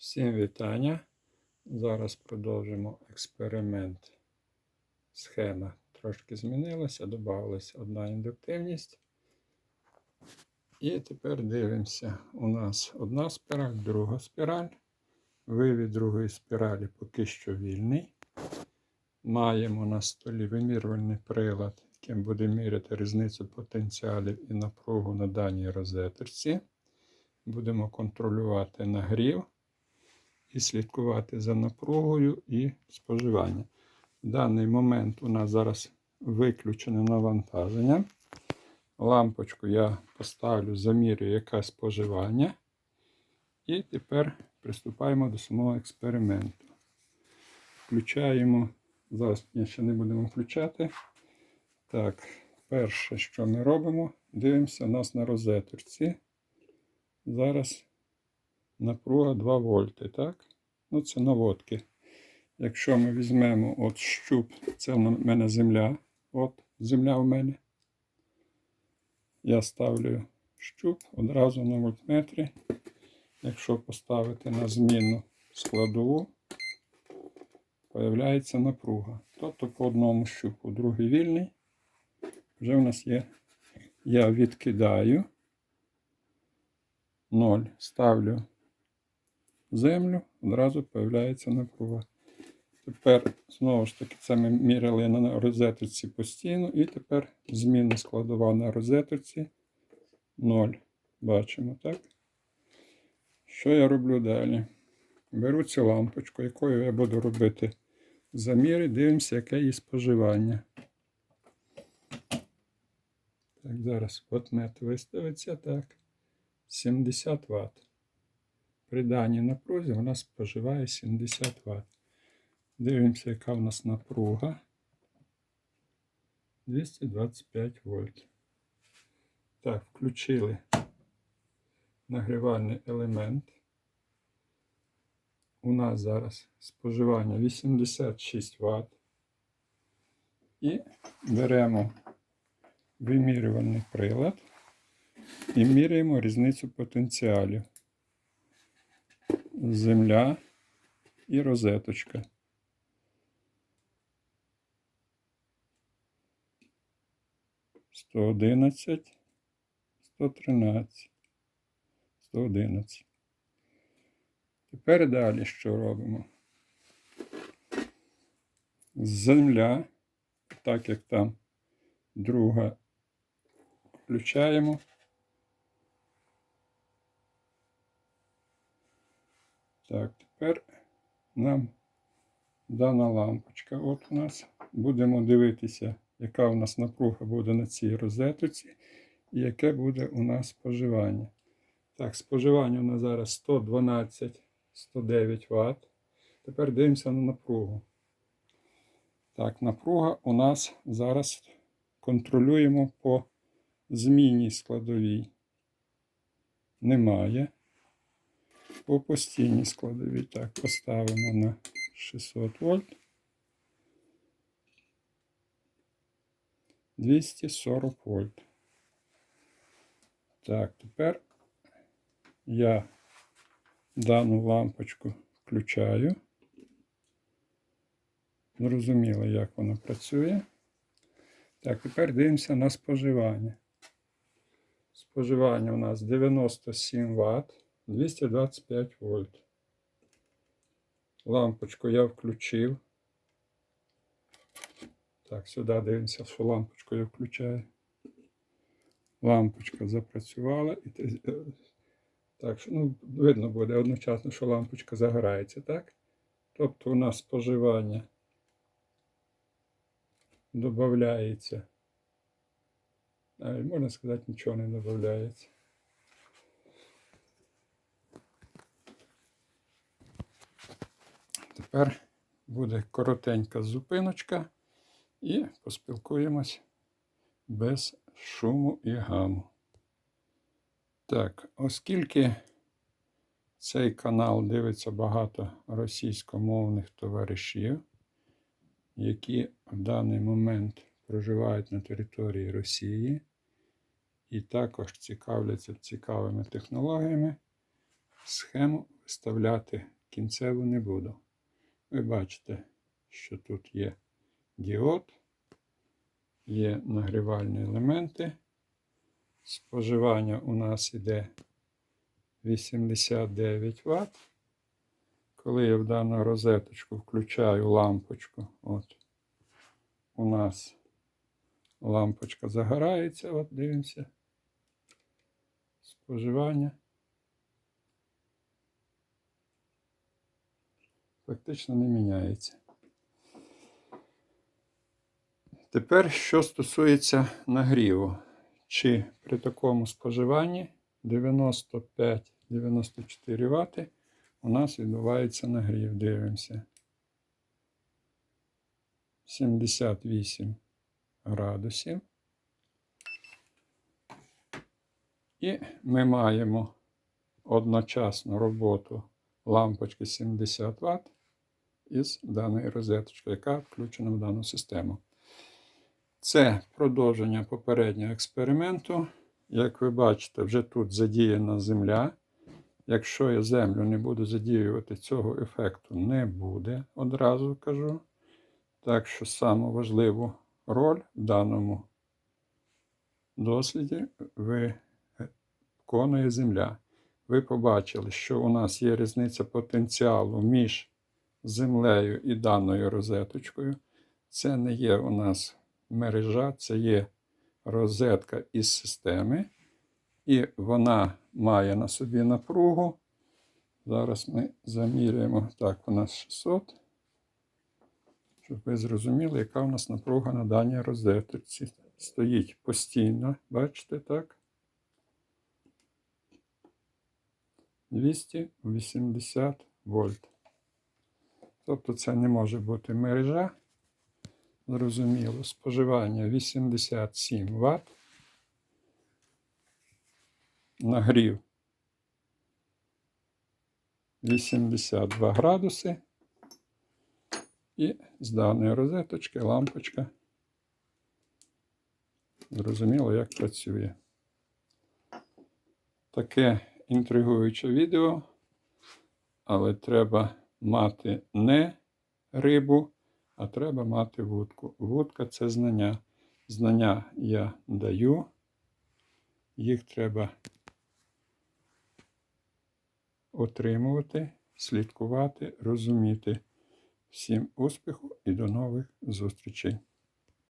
Всім вітання. Зараз продовжимо експеримент. Схема трошки змінилася, додавалася одна індуктивність. І тепер дивимося. У нас одна спіраль, друга спіраль. Вивід другої спіралі поки що вільний. Маємо на столі вимірювальний прилад, яким буде міряти різницю потенціалів і напругу на даній розеточці. Будемо контролювати нагрів і слідкувати за напругою і споживанням. В даний момент у нас зараз виключене навантаження. Лампочку я поставлю, замірюю, яке споживання. І тепер приступаємо до самого експерименту. Включаємо. Зараз ми ще не будемо включати. Так, перше, що ми робимо, дивимося у нас на розеточці. Зараз напруга 2 вольти, так? Ну, це наводки. Якщо ми візьмемо от щуп, це в мене земля. От земля в мене. Я ставлю щуп одразу на вольтметрі. Якщо поставити на змінну складову, появляється напруга. Тобто по одному щупу, другий вільний. Вже в нас є. Я відкидаю 0, ставлю землю, одразу появляється напруга. Тепер, знову ж таки, це ми міряли на розеточці постійно, і тепер змінна складова на розеточці 0. Бачимо, так? Що я роблю далі? Беру цю лампочку, якою я буду робити заміри, дивимося, яке її споживання. Так, зараз ватмет виставиться так. 70 Вт. При даній напрузі вона споживає 70 Вт. Дивимося, яка в нас напруга. 225 вольт. Так, включили нагрівальний елемент. У нас зараз споживання 86 Вт. І беремо вимірювальний прилад і міряємо різницю потенціалів. Земля і розеточка. Сто одинадцять, сто тринадцять, сто одинадцять. Тепер далі що робимо? Земля, так як там друга, включаємо. Так, тепер нам дана лампочка. От у нас. Будемо дивитися, яка у нас напруга буде на цій розеточці і яке буде у нас споживання. Так, споживання у нас зараз 112 109 Вт. Тепер дивимося на напругу. Так, напруга у нас зараз контролюємо по змінній складовій. Немає. По постійній складовій. Так, поставимо на 600 вольт. 240 вольт. Так, тепер я дану лампочку включаю. Зрозуміло, як вона працює. Так, тепер дивимося на споживання. Споживання у нас 97 Вт, 225 вольт. Лампочку я включив. Так, сюди дивимося, що лампочку я включаю. Лампочка запрацювала. І, е, так, ну, видно буде одночасно, що лампочка загорається, так? Тобто у нас споживання додається. Можна сказати, нічого не додається. Тепер буде коротенька зупиночка і поспілкуємось без шуму і гаму. Так, оскільки цей канал дивиться багато російськомовних товаришів, які в даний момент проживають на території Росії і також цікавляться цікавими технологіями, схему вставляти кінцеву не буду. Ви бачите, що тут є діод, є нагрівальні елементи. Споживання у нас іде 89 Вт. Коли я в дану розеточку включаю лампочку, от у нас лампочка загорається, от дивимося. Споживання. Фактично не міняється. Тепер, що стосується нагріву, чи при такому споживанні 95-94 Вт у нас відбувається нагрів. Дивимося. 78 градусів. І ми маємо одночасну роботу лампочки 70 Вт із даної розеточки, яка включена в дану систему. Це продовження попереднього експерименту. Як ви бачите, вже тут задіяна земля. Якщо я землю не буду задіювати, цього ефекту не буде, одразу кажу. Так що саму важливу роль в даному досліді виконує земля. Ви побачили, що у нас є різниця потенціалу між землею і даною розеточкою. Це не є у нас мережа, це є розетка із системи. І вона має на собі напругу. Зараз ми заміряємо. Так, у нас 600. Щоб ви зрозуміли, яка у нас напруга на даній розеточці. Стоїть постійно, бачите, так? 280 вольт. Тобто це не може бути мережа. Зрозуміло, споживання 87 Вт. Нагрів 82 градуси. І з даної розеточки лампочка. Зрозуміло, як працює. Таке інтригуюче відео, але треба мати не рибу, а треба мати вудку. Вудка це знання. Знання я даю, їх треба отримувати, слідкувати, розуміти. Всім успіху і до нових зустрічей!